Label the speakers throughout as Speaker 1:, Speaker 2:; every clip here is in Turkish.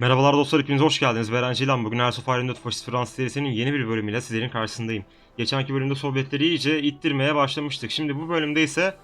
Speaker 1: Merhabalar dostlar hepiniz hoş geldiniz. Beren Cilan. Bugün Hearts of Iron 4 Faşist Fransız serisinin yeni bir bölümüyle sizlerin karşısındayım. Geçenki bölümde Sovyetleri iyice ittirmeye başlamıştık. Şimdi bu bölümde ise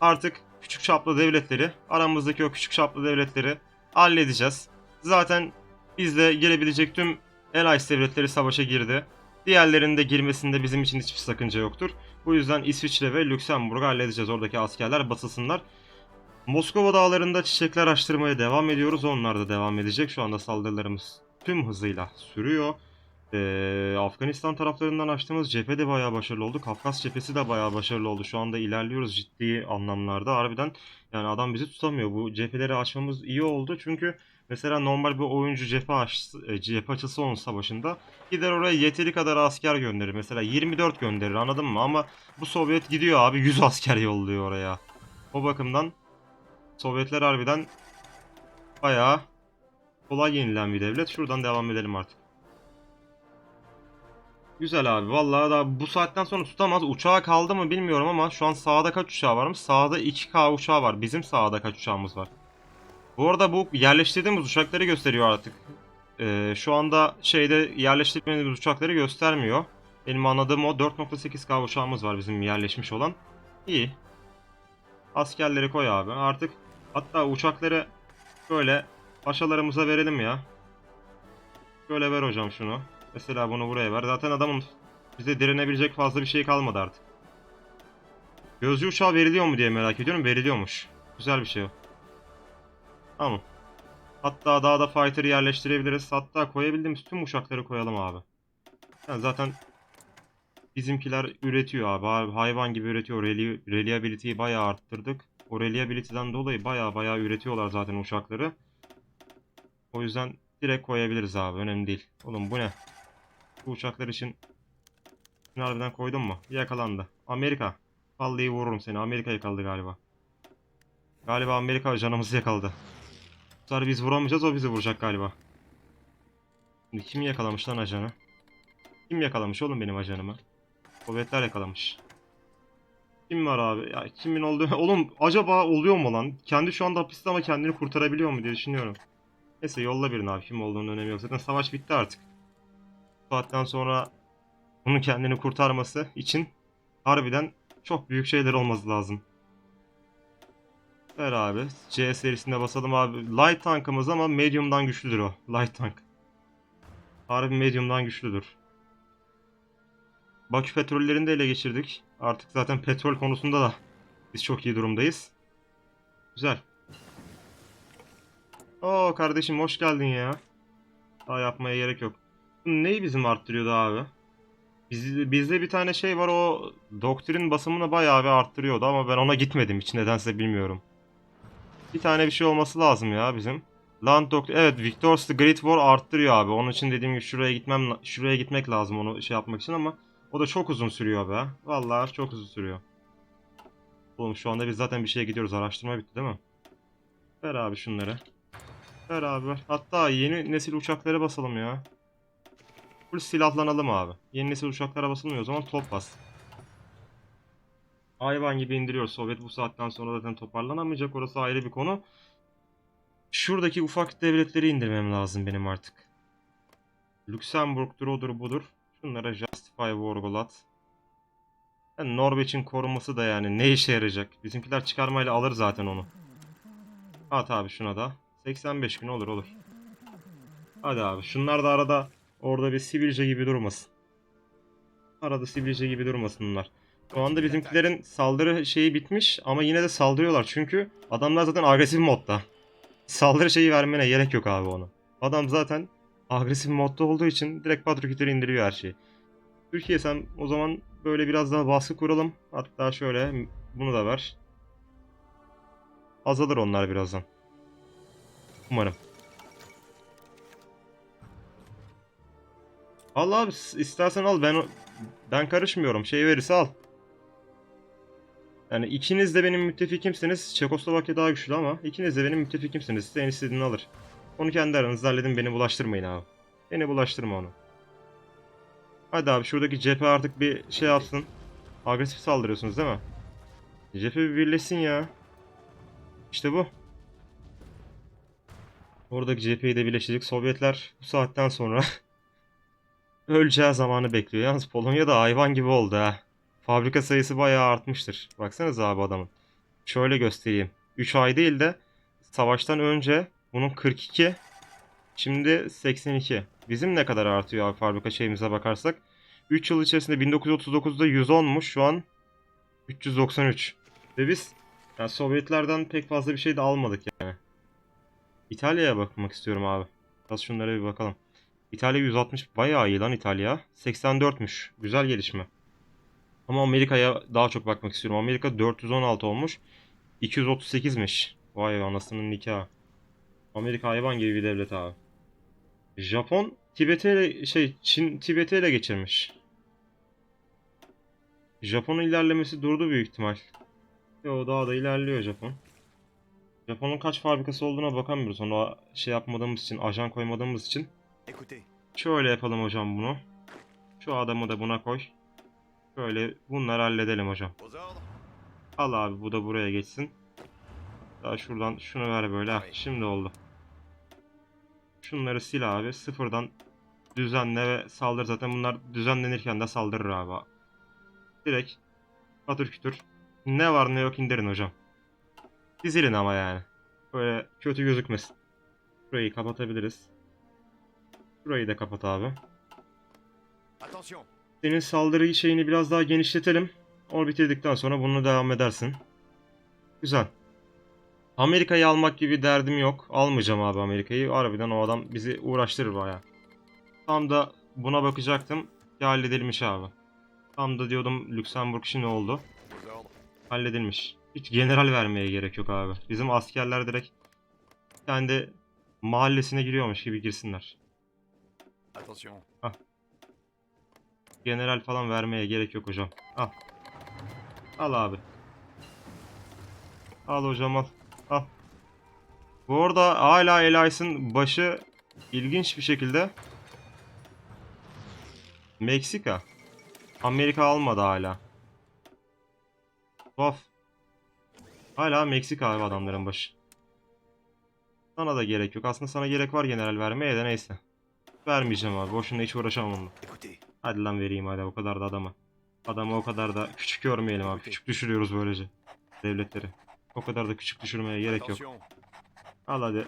Speaker 1: artık küçük çaplı devletleri, aramızdaki o küçük çaplı devletleri halledeceğiz. Zaten bizle gelebilecek tüm Allies devletleri savaşa girdi. Diğerlerinin de girmesinde bizim için hiçbir sakınca yoktur. Bu yüzden İsviçre ve Lüksemburg'u halledeceğiz. Oradaki askerler basılsınlar. Moskova dağlarında çiçekler açtırmaya devam ediyoruz. Onlar da devam edecek. Şu anda saldırılarımız tüm hızıyla sürüyor. Ee, Afganistan taraflarından açtığımız cephe de bayağı başarılı oldu. Kafkas cephesi de bayağı başarılı oldu. Şu anda ilerliyoruz ciddi anlamlarda. Harbiden yani adam bizi tutamıyor. Bu cepheleri açmamız iyi oldu. Çünkü mesela normal bir oyuncu cephe, aç, e, cephe açısı onun savaşında gider oraya yeteri kadar asker gönderir. Mesela 24 gönderir anladın mı? Ama bu Sovyet gidiyor abi 100 asker yolluyor oraya. O bakımdan Sovyetler harbiden bayağı kolay yenilen bir devlet. Şuradan devam edelim artık. Güzel abi. Vallahi da bu saatten sonra tutamaz. Uçağı kaldı mı bilmiyorum ama şu an sağda kaç uçağı varmış? Sağda 2K uçağı var. Bizim sağda kaç uçağımız var? Bu arada bu yerleştirdiğimiz uçakları gösteriyor artık. Ee, şu anda şeyde yerleştirmediğimiz uçakları göstermiyor. Benim anladığım o 4.8K uçağımız var bizim yerleşmiş olan. İyi. Askerleri koy abi. Artık hatta uçakları böyle paşalarımıza verelim ya. Şöyle ver hocam şunu. Mesela bunu buraya ver. Zaten adamın bize direnebilecek fazla bir şey kalmadı artık. Gözcü uçağı veriliyor mu diye merak ediyorum. Veriliyormuş. Güzel bir şey o. Tamam. Hatta daha da fighter yerleştirebiliriz. Hatta koyabildiğimiz tüm uçakları koyalım abi. Yani zaten bizimkiler üretiyor abi. Hay- Hayvan gibi üretiyor. Reli reliability'yi bayağı arttırdık. O reliability'den dolayı bayağı bayağı üretiyorlar zaten uçakları. O yüzden direkt koyabiliriz abi. Önemli değil. Oğlum bu ne? Bu uçaklar için Şunu harbiden koydun mu? Yakalandı. Amerika. Vallahi vururum seni. Amerika yakaladı galiba. Galiba Amerika canımızı yakaladı. Bu biz vuramayacağız o bizi vuracak galiba. Şimdi kim yakalamış lan ajanı? Kim yakalamış oğlum benim ajanımı? Sovyetler yakalamış. Kim var abi? Ya kimin olduğu... Oğlum acaba oluyor mu lan? Kendi şu anda hapiste ama kendini kurtarabiliyor mu diye düşünüyorum. Neyse yolla birini abi. Kim olduğunun önemi yok. Zaten savaş bitti artık. Bu saatten sonra bunun kendini kurtarması için harbiden çok büyük şeyler olması lazım. Ver abi. C serisinde basalım abi. Light tankımız ama medium'dan güçlüdür o. Light tank. Harbi medium'dan güçlüdür. Bakü petrollerini de ele geçirdik. Artık zaten petrol konusunda da biz çok iyi durumdayız. Güzel. Oo kardeşim hoş geldin ya. Daha yapmaya gerek yok. Neyi bizim arttırıyordu abi? Biz, bizde bir tane şey var o doktrin basımını bayağı bir arttırıyordu ama ben ona gitmedim hiç nedense bilmiyorum. Bir tane bir şey olması lazım ya bizim. Land Doctrine evet Victor's the Great War arttırıyor abi. Onun için dediğim gibi şuraya gitmem şuraya gitmek lazım onu şey yapmak için ama o da çok uzun sürüyor be. Vallahi çok uzun sürüyor. Oğlum şu anda biz zaten bir şeye gidiyoruz. Araştırma bitti değil mi? Ver abi şunları. Ver abi. Hatta yeni nesil uçaklara basalım ya. Full silahlanalım abi. Yeni nesil uçaklara basılmıyor o zaman top bas. Hayvan gibi indiriyor. Sovyet bu saatten sonra zaten toparlanamayacak. Orası ayrı bir konu. Şuradaki ufak devletleri indirmem lazım benim artık. Lüksemburg'dur odur budur. Şunlara Justify Vorgolat. Yani Norveç'in koruması da yani ne işe yarayacak? Bizimkiler çıkarmayla alır zaten onu. At abi şuna da. 85 gün olur olur. Hadi abi şunlar da arada orada bir sivilce gibi durmasın. Arada sivilce gibi durmasınlar. Şu anda bizimkilerin saldırı şeyi bitmiş ama yine de saldırıyorlar çünkü adamlar zaten agresif modda. Saldırı şeyi vermene gerek yok abi onu. Adam zaten agresif modda olduğu için direkt patrokütleri indiriyor her şeyi. Türkiye sen o zaman böyle biraz daha baskı kuralım. Hatta şöyle bunu da ver. Azalır onlar birazdan. Umarım. Al abi istersen al ben ben karışmıyorum. Şey verirse al. Yani ikiniz de benim müttefikimsiniz. Çekoslovakya daha güçlü ama ikiniz de benim müttefikimsiniz. Size en istediğini alır. Onu kendi aranızda halledin beni bulaştırmayın abi. Beni bulaştırma onu. Hadi abi şuradaki cephe artık bir şey yapsın. Agresif saldırıyorsunuz değil mi? Cephe bir birleşsin ya. İşte bu. Oradaki cepheyi de birleştirdik. Sovyetler bu saatten sonra öleceği zamanı bekliyor. Yalnız Polonya da hayvan gibi oldu ha. Fabrika sayısı bayağı artmıştır. Baksanıza abi adamın. Şöyle göstereyim. 3 ay değil de savaştan önce bunun 42 şimdi 82. Bizim ne kadar artıyor abi fabrika şeyimize bakarsak. 3 yıl içerisinde 1939'da 110'muş şu an 393. Ve biz yani Sovyetlerden pek fazla bir şey de almadık yani. İtalya'ya bakmak istiyorum abi. Biraz şunlara bir bakalım. İtalya 160 bayağı iyi lan İtalya. 84'müş. Güzel gelişme. Ama Amerika'ya daha çok bakmak istiyorum. Amerika 416 olmuş. 238'miş. Vay anasının nikahı. Amerika hayvan gibi bir devlet abi. Japon Tibet'i ele, şey Çin Tibet'i ele geçirmiş. Japon'un ilerlemesi durdu büyük ihtimal. Yo daha da ilerliyor Japon. Japon'un kaç fabrikası olduğuna bakamıyoruz. Ona şey yapmadığımız için, ajan koymadığımız için. Şöyle yapalım hocam bunu. Şu adamı da buna koy. Şöyle bunları halledelim hocam. Al abi bu da buraya geçsin. Daha şuradan şunu ver böyle. Heh, şimdi oldu. Şunları sil abi. Sıfırdan düzenle ve saldır. Zaten bunlar düzenlenirken de saldırır abi. Direkt patır kütür. Ne var ne yok indirin hocam. Dizilin ama yani. Böyle kötü gözükmesin. Burayı kapatabiliriz. Burayı da kapat abi. Senin saldırı şeyini biraz daha genişletelim. Onu bitirdikten sonra bunu devam edersin. Güzel. Amerika'yı almak gibi derdim yok. Almayacağım abi Amerika'yı. Harbiden o adam bizi uğraştırır baya. Tam da buna bakacaktım. Ya halledilmiş abi. Tam da diyordum Lüksemburg şimdi oldu.
Speaker 2: aux ordres.
Speaker 1: Halledilmiş. Hiç general vermeye gerek yok abi. Bizim askerler direkt kendi mahallesine giriyormuş gibi girsinler.
Speaker 2: Attention,
Speaker 1: General falan vermeye gerek yok hocam. Al. Al abi. Al hocam al. Al. Bu arada hala Elias'ın başı ilginç bir şekilde Meksika. Amerika almadı hala. Tuhaf. Hala Meksika abi adamların başı. Sana da gerek yok. Aslında sana gerek var general vermeye de neyse. Vermeyeceğim abi. Boşuna hiç uğraşamam onunla. Hadi lan vereyim hadi o kadar da adama. Adamı o kadar da küçük görmeyelim abi. Küçük düşürüyoruz böylece. Devletleri. O kadar da küçük düşürmeye gerek yok. Al hadi.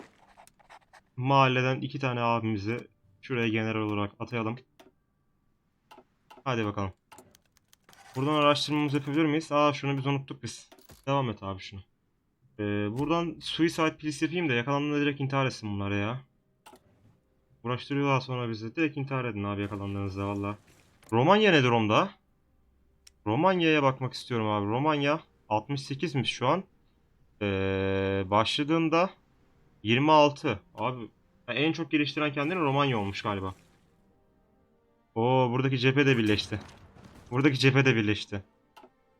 Speaker 1: Mahalleden iki tane abimizi şuraya general olarak atayalım. Hadi bakalım. Buradan araştırmamızı yapabilir miyiz? Aa şunu biz unuttuk biz. Devam et abi şunu. Ee, buradan suicide please yapayım da yakalandığında direkt intihar etsin bunlar ya. Uğraştırıyorlar sonra bizi. Direkt intihar edin abi yakalandığınızda valla. Romanya ne durumda? Romanya'ya bakmak istiyorum abi. Romanya 68'miş şu an. Ee, başladığında 26. Abi en çok geliştiren kendini Romanya olmuş galiba. Oo buradaki cephe de birleşti. Buradaki cephe de birleşti.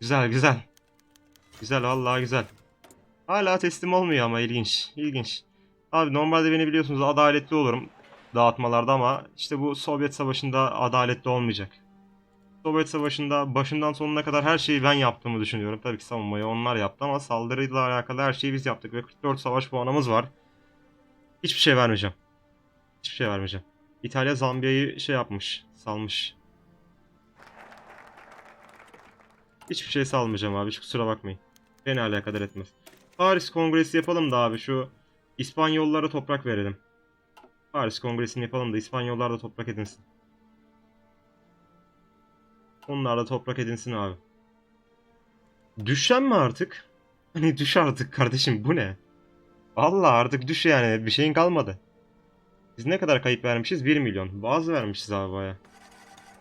Speaker 1: Güzel güzel. Güzel vallahi güzel. Hala teslim olmuyor ama ilginç. İlginç. Abi normalde beni biliyorsunuz adaletli olurum dağıtmalarda ama işte bu Sovyet Savaşı'nda adaletli olmayacak. Sovyet Savaşı'nda başından sonuna kadar her şeyi ben yaptığımı düşünüyorum. Tabii ki savunmayı onlar yaptı ama saldırıyla alakalı her şeyi biz yaptık ve 44 savaş puanımız var. Hiçbir şey vermeyeceğim. Hiçbir şey vermeyeceğim. İtalya Zambiya'yı şey yapmış, salmış. Hiçbir şey salmayacağım abi, hiç kusura bakmayın. Beni alakadar etmez. Paris Kongresi yapalım da abi şu İspanyollara toprak verelim. Paris Kongresi'ni yapalım da İspanyollar da toprak edinsin. Onlar da toprak edinsin abi. Düşen mi artık? Hani düş artık kardeşim bu ne? Allah artık düş yani bir şeyin kalmadı. Biz ne kadar kayıp vermişiz? 1 milyon. Bazı vermişiz abi baya.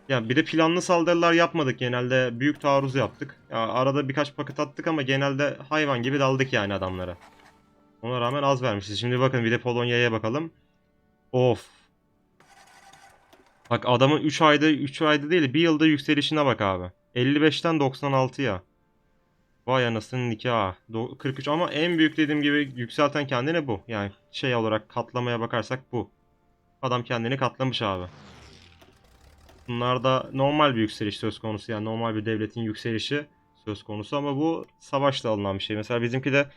Speaker 1: Ya bir de planlı saldırılar yapmadık genelde. Büyük taarruz yaptık. Ya arada birkaç paket attık ama genelde hayvan gibi daldık yani adamlara. Ona rağmen az vermişiz. Şimdi bakın bir de Polonya'ya bakalım. Of. Bak adamın 3 ayda 3 ayda değil 1 yılda yükselişine bak abi. 55'ten 96'ya. Vay anasının nikahı. Do- 43 ama en büyük dediğim gibi yükselten kendine bu. Yani şey olarak katlamaya bakarsak bu. Adam kendini katlamış abi. Bunlarda normal bir yükseliş söz konusu. Yani normal bir devletin yükselişi söz konusu ama bu savaşla alınan bir şey. Mesela bizimki de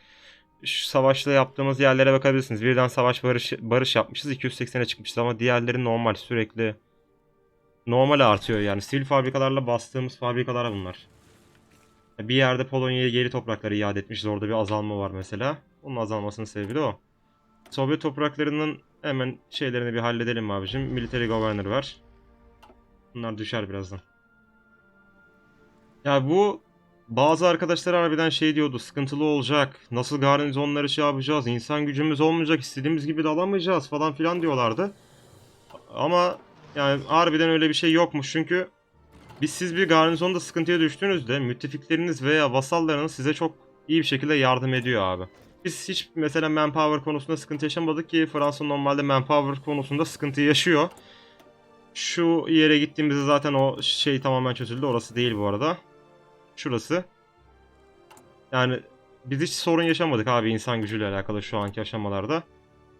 Speaker 1: şu savaşta yaptığımız yerlere bakabilirsiniz. Birden savaş barış barış yapmışız. 280'e çıkmışız ama diğerleri normal sürekli normal artıyor yani. Sivil fabrikalarla bastığımız fabrikalar bunlar. Bir yerde Polonya'ya geri toprakları iade etmişiz. Orada bir azalma var mesela. Onun azalmasının sebebi de o. Sovyet topraklarının hemen şeylerini bir halledelim abicim. Military Governor var. Bunlar düşer birazdan. Ya bu bazı arkadaşlar harbiden şey diyordu. Sıkıntılı olacak. Nasıl garnizonları şey yapacağız. insan gücümüz olmayacak. istediğimiz gibi de alamayacağız falan filan diyorlardı. Ama yani harbiden öyle bir şey yokmuş. Çünkü biz siz bir garnizonda sıkıntıya düştüğünüzde müttefikleriniz veya vasallarınız size çok iyi bir şekilde yardım ediyor abi. Biz hiç mesela manpower konusunda sıkıntı yaşamadık ki Fransa normalde manpower konusunda sıkıntı yaşıyor. Şu yere gittiğimizde zaten o şey tamamen çözüldü. Orası değil bu arada. Şurası. Yani biz hiç sorun yaşamadık abi insan gücüyle alakalı şu anki aşamalarda.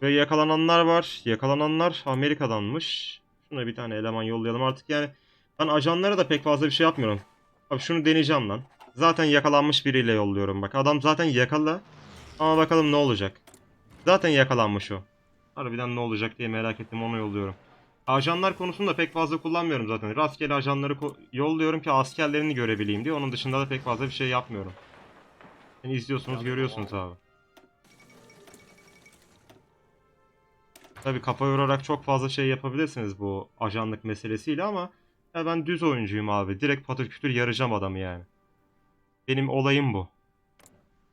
Speaker 1: Ve yakalananlar var. Yakalananlar Amerika'danmış. Şuna bir tane eleman yollayalım artık yani. Ben ajanlara da pek fazla bir şey yapmıyorum. Abi şunu deneyeceğim lan. Zaten yakalanmış biriyle yolluyorum bak. Adam zaten yakala. Ama bakalım ne olacak. Zaten yakalanmış o. Harbiden ne olacak diye merak ettim onu yolluyorum. Ajanlar konusunda pek fazla kullanmıyorum zaten. Rastgele ajanları yolluyorum ki askerlerini görebileyim diye. Onun dışında da pek fazla bir şey yapmıyorum. Yani izliyorsunuz görüyorsunuz abi. Tabi kafa yorarak çok fazla şey yapabilirsiniz bu ajanlık meselesiyle ama ya ben düz oyuncuyum abi. Direkt patır kütür yarayacağım adamı yani. Benim olayım bu.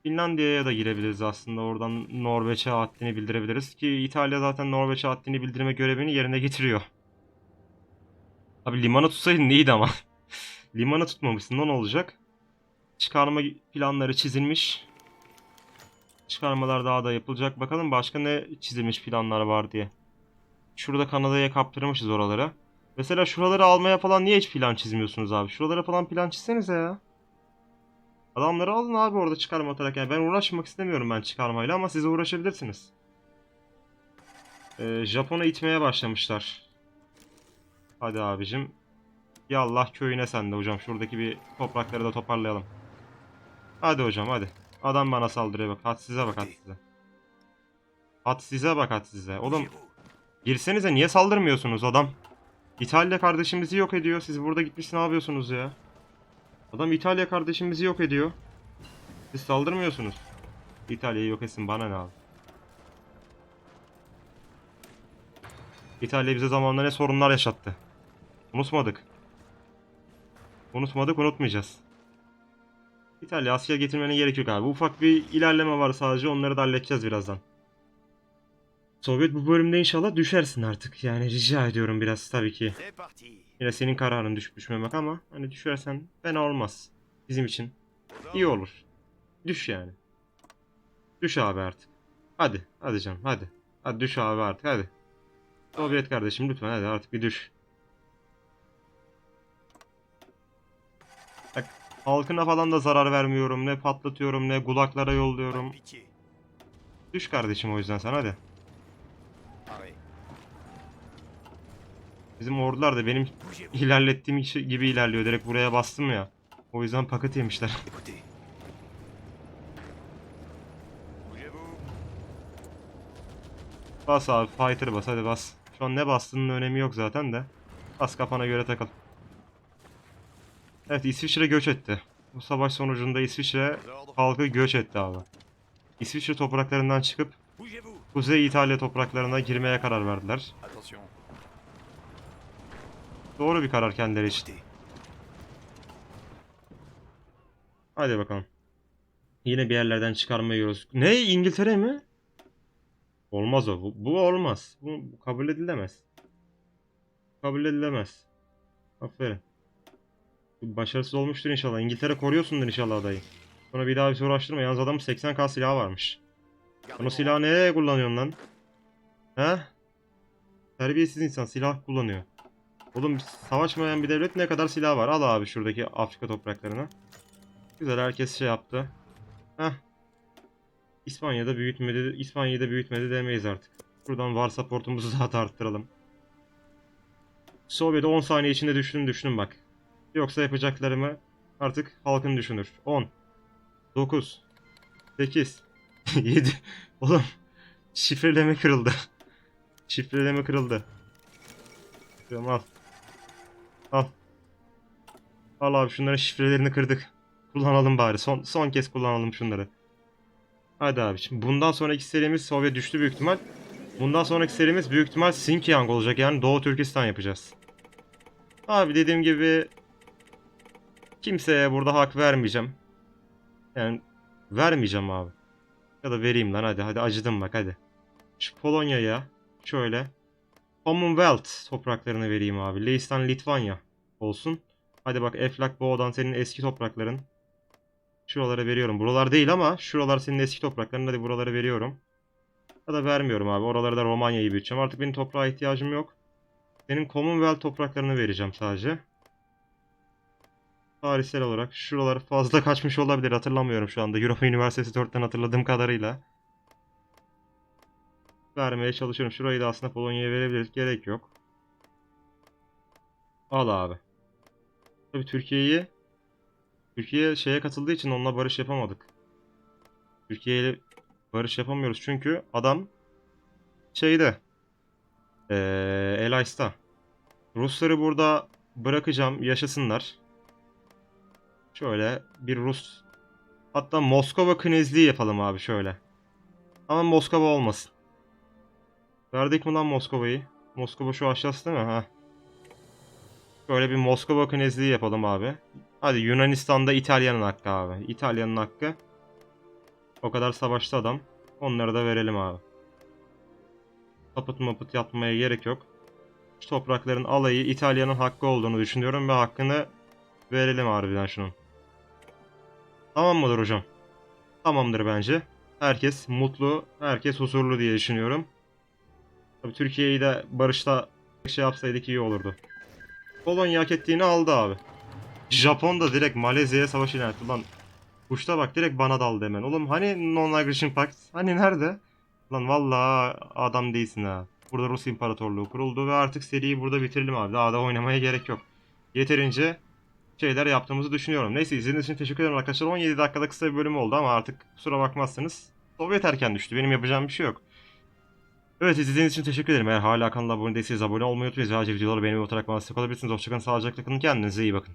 Speaker 1: Finlandiya'ya da girebiliriz aslında. Oradan Norveç'e haddini bildirebiliriz ki İtalya zaten Norveç'e haddini bildirme görevini yerine getiriyor. Abi limanı tutsaydın iyiydi ama. limanı tutmamışsın ne olacak? Çıkarma planları çizilmiş. Çıkarmalar daha da yapılacak. Bakalım başka ne çizilmiş planlar var diye. Şurada Kanada'ya kaptırmışız oraları. Mesela şuraları almaya falan niye hiç plan çizmiyorsunuz abi? Şuralara falan plan çizsenize ya. Adamları alın abi orada çıkarma atarak. Yani ben uğraşmak istemiyorum ben çıkarmayla ama siz uğraşabilirsiniz. Ee, Japon'a itmeye başlamışlar. Hadi abicim. Yallah köyüne sen de hocam. Şuradaki bir toprakları da toparlayalım. Hadi hocam hadi. Adam bana saldırıyor bak. Had size bak had size. Had size bak had size. Oğlum girsenize niye saldırmıyorsunuz adam? İtalya kardeşimizi yok ediyor. Siz burada gitmiş ne yapıyorsunuz ya? Adam İtalya kardeşimizi yok ediyor. Siz saldırmıyorsunuz. İtalya'yı yok etsin bana ne abi? İtalya bize zamanında ne sorunlar yaşattı. Unutmadık. Unutmadık unutmayacağız. İtalya asker getirmenin gerek yok abi. Ufak bir ilerleme var sadece onları da halledeceğiz birazdan. Sovyet bu bölümde inşallah düşersin artık. Yani rica ediyorum biraz tabii ki. Yine senin kararın düşüp düşmemek ama hani düşersen fena olmaz. Bizim için iyi olur. Düş yani. Düş abi artık. Hadi. Hadi canım hadi. Hadi düş abi artık hadi. Sovyet kardeşim lütfen hadi artık bir düş. Halkına falan da zarar vermiyorum. Ne patlatıyorum ne gulaklara yolluyorum. Düş kardeşim o yüzden sen hadi. Bizim ordular da benim ilerlettiğim gibi ilerliyor. Direkt buraya bastım ya. O yüzden paket yemişler. Bas abi fighter bas hadi bas. Şu an ne bastığının önemi yok zaten de. Bas kafana göre takıl. Evet İsviçre göç etti. Bu savaş sonucunda İsviçre halkı göç etti abi. İsviçre topraklarından çıkıp. Kuzey İtalya topraklarına girmeye karar verdiler. Doğru bir karar kendileri için. Hadi bakalım. Yine bir yerlerden çıkarma yiyoruz. Ne? İngiltere mi? Olmaz o. Bu, olmaz. Bu kabul edilemez. Kabul edilemez. Aferin. Başarısız olmuştur inşallah. İngiltere koruyorsundur inşallah adayı. Sonra bir daha bir uğraştırma. Yalnız adamın 80k silahı varmış. Sen o silahı nereye kullanıyorsun lan? He? Terbiyesiz insan silah kullanıyor. Oğlum savaşmayan bir devlet ne kadar silah var? Al abi şuradaki Afrika topraklarına. Güzel herkes şey yaptı. Heh. İspanya'da büyütmedi, İspanya'da büyütmedi demeyiz artık. Buradan var supportumuzu daha da arttıralım. Sovyet'e 10 saniye içinde düşünün düşünün bak. Yoksa yapacaklarımı artık halkın düşünür. 10 9 8 7. Oğlum şifreleme kırıldı. Şifreleme kırıldı. Tamam al. Al. Al abi şunların şifrelerini kırdık. Kullanalım bari. Son son kez kullanalım şunları. Hadi abi. Şimdi bundan sonraki serimiz Sovyet düştü büyük ihtimal. Bundan sonraki serimiz büyük ihtimal Xinjiang olacak yani Doğu Türkistan yapacağız. Abi dediğim gibi kimseye burada hak vermeyeceğim. Yani vermeyeceğim abi. Ya da vereyim lan hadi hadi acıdım bak hadi. Şu Polonya'ya şöyle Commonwealth topraklarını vereyim abi. Leistan Litvanya olsun. Hadi bak Eflak Boğa'dan senin eski toprakların. Şuralara veriyorum. Buralar değil ama şuralar senin eski toprakların. Hadi buraları veriyorum. Ya da vermiyorum abi. Oraları da Romanya'yı büyüteceğim. Artık benim toprağa ihtiyacım yok. Senin Commonwealth topraklarını vereceğim sadece. Tarihsel olarak şuralar fazla kaçmış olabilir. Hatırlamıyorum şu anda. Europa Üniversitesi 4'ten hatırladığım kadarıyla. Vermeye çalışıyorum. Şurayı da aslında Polonya'ya verebiliriz. Gerek yok. Al abi. Tabii Türkiye'yi Türkiye şeye katıldığı için onunla barış yapamadık. Türkiye ile barış yapamıyoruz çünkü adam şeyde eee Elais'ta. Rusları burada bırakacağım yaşasınlar. Şöyle bir Rus hatta Moskova knezliği yapalım abi şöyle. Ama Moskova olmasın. Verdik mi lan Moskova'yı? Moskova şu aşağısı değil mi? Ha. Şöyle bir Moskova knezliği yapalım abi. Hadi Yunanistan'da İtalya'nın hakkı abi. İtalya'nın hakkı. O kadar savaştı adam. Onları da verelim abi. Tapıt mapıt yapmaya gerek yok. Şu toprakların alayı İtalya'nın hakkı olduğunu düşünüyorum ve hakkını verelim harbiden şunun. Tamam mıdır hocam? Tamamdır bence. Herkes mutlu, herkes huzurlu diye düşünüyorum. Tabii Türkiye'yi de barışta şey yapsaydık iyi olurdu. Polonya hak ettiğini aldı abi. Japon da direkt Malezya'ya savaş ilan. Lan kuşta bak direkt bana daldı hemen. Oğlum hani Non-Aggression Pact? Hani nerede? Lan vallahi adam değilsin ha. Burada Rus İmparatorluğu kuruldu ve artık seriyi burada bitirelim abi. Daha da oynamaya gerek yok. Yeterince şeyler yaptığımızı düşünüyorum. Neyse izlediğiniz için teşekkür ederim arkadaşlar. 17 dakikada kısa bir bölüm oldu ama artık kusura bakmazsanız Sovyet erken düştü. Benim yapacağım bir şey yok. Evet izlediğiniz için teşekkür ederim. Eğer hala kanala abone değilseniz abone olmayı unutmayın. Ayrıca videoları beğenmeyi unutarak bana destek olabilirsiniz. Hoşçakalın, sağlıcakla kalın. Kendinize iyi bakın.